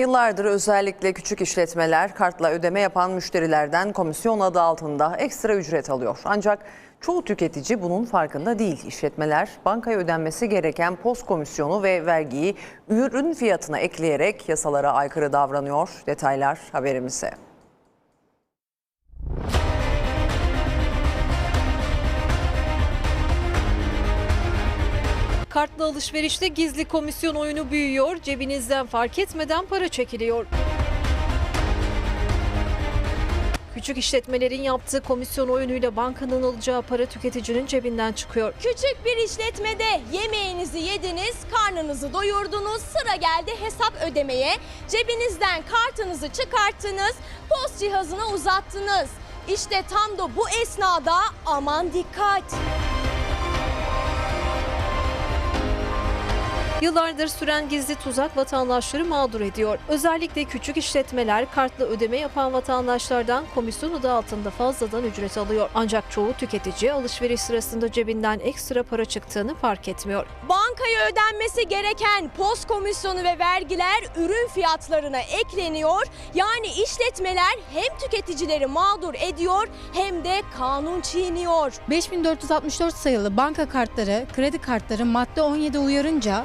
Yıllardır özellikle küçük işletmeler kartla ödeme yapan müşterilerden komisyon adı altında ekstra ücret alıyor. Ancak çoğu tüketici bunun farkında değil. İşletmeler bankaya ödenmesi gereken post komisyonu ve vergiyi ürün fiyatına ekleyerek yasalara aykırı davranıyor. Detaylar haberimizde. Kartlı alışverişte gizli komisyon oyunu büyüyor, cebinizden fark etmeden para çekiliyor. Küçük işletmelerin yaptığı komisyon oyunuyla bankanın alacağı para tüketicinin cebinden çıkıyor. Küçük bir işletmede yemeğinizi yediniz, karnınızı doyurdunuz, sıra geldi hesap ödemeye. Cebinizden kartınızı çıkarttınız, post cihazına uzattınız. İşte tam da bu esnada aman dikkat. Yıllardır süren gizli tuzak vatandaşları mağdur ediyor. Özellikle küçük işletmeler kartla ödeme yapan vatandaşlardan komisyon adı altında fazladan ücret alıyor. Ancak çoğu tüketici alışveriş sırasında cebinden ekstra para çıktığını fark etmiyor. Bankaya ödenmesi gereken post komisyonu ve vergiler ürün fiyatlarına ekleniyor. Yani işletmeler hem tüketicileri mağdur ediyor hem de kanun çiğniyor. 5464 sayılı banka kartları, kredi kartları madde 17 uyarınca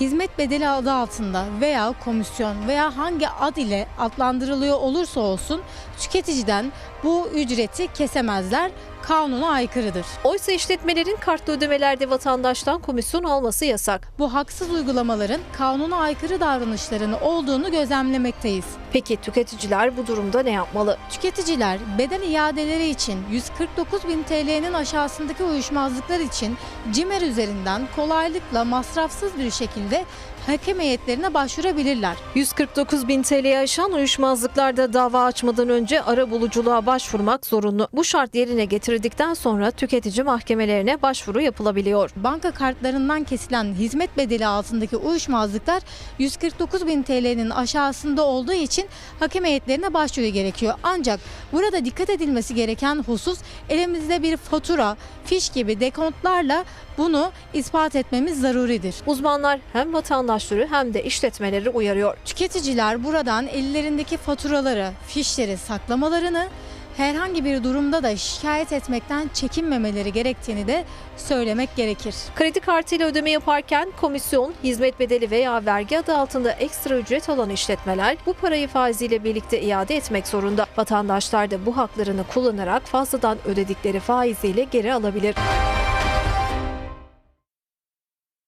hizmet bedeli adı altında veya komisyon veya hangi ad ile adlandırılıyor olursa olsun tüketiciden bu ücreti kesemezler. Kanuna aykırıdır. Oysa işletmelerin kartlı ödemelerde vatandaştan komisyon alması yasak. Bu haksız uygulamaların kanuna aykırı davranışların olduğunu gözlemlemekteyiz. Peki tüketiciler bu durumda ne yapmalı? Tüketiciler beden iadeleri için 149 bin TL'nin aşağısındaki uyuşmazlıklar için CİMER üzerinden kolaylıkla masrafsız bir şekilde hakem heyetlerine başvurabilirler. 149 bin TL'ye aşan uyuşmazlıklarda dava açmadan önce ara buluculuğa başvurmak zorunlu. Bu şart yerine getirildikten sonra tüketici mahkemelerine başvuru yapılabiliyor. Banka kartlarından kesilen hizmet bedeli altındaki uyuşmazlıklar 149 bin TL'nin aşağısında olduğu için hakem heyetlerine başvuru gerekiyor. Ancak burada dikkat edilmesi gereken husus elimizde bir fatura, fiş gibi dekontlarla bunu ispat etmemiz zaruridir. Uzmanlar hem vatandaşları hem de işletmeleri uyarıyor. Tüketiciler buradan ellerindeki faturaları, fişleri saklamalarını, herhangi bir durumda da şikayet etmekten çekinmemeleri gerektiğini de söylemek gerekir. Kredi kartıyla ödeme yaparken komisyon, hizmet bedeli veya vergi adı altında ekstra ücret alan işletmeler bu parayı faiziyle birlikte iade etmek zorunda. Vatandaşlar da bu haklarını kullanarak fazladan ödedikleri faiziyle geri alabilir.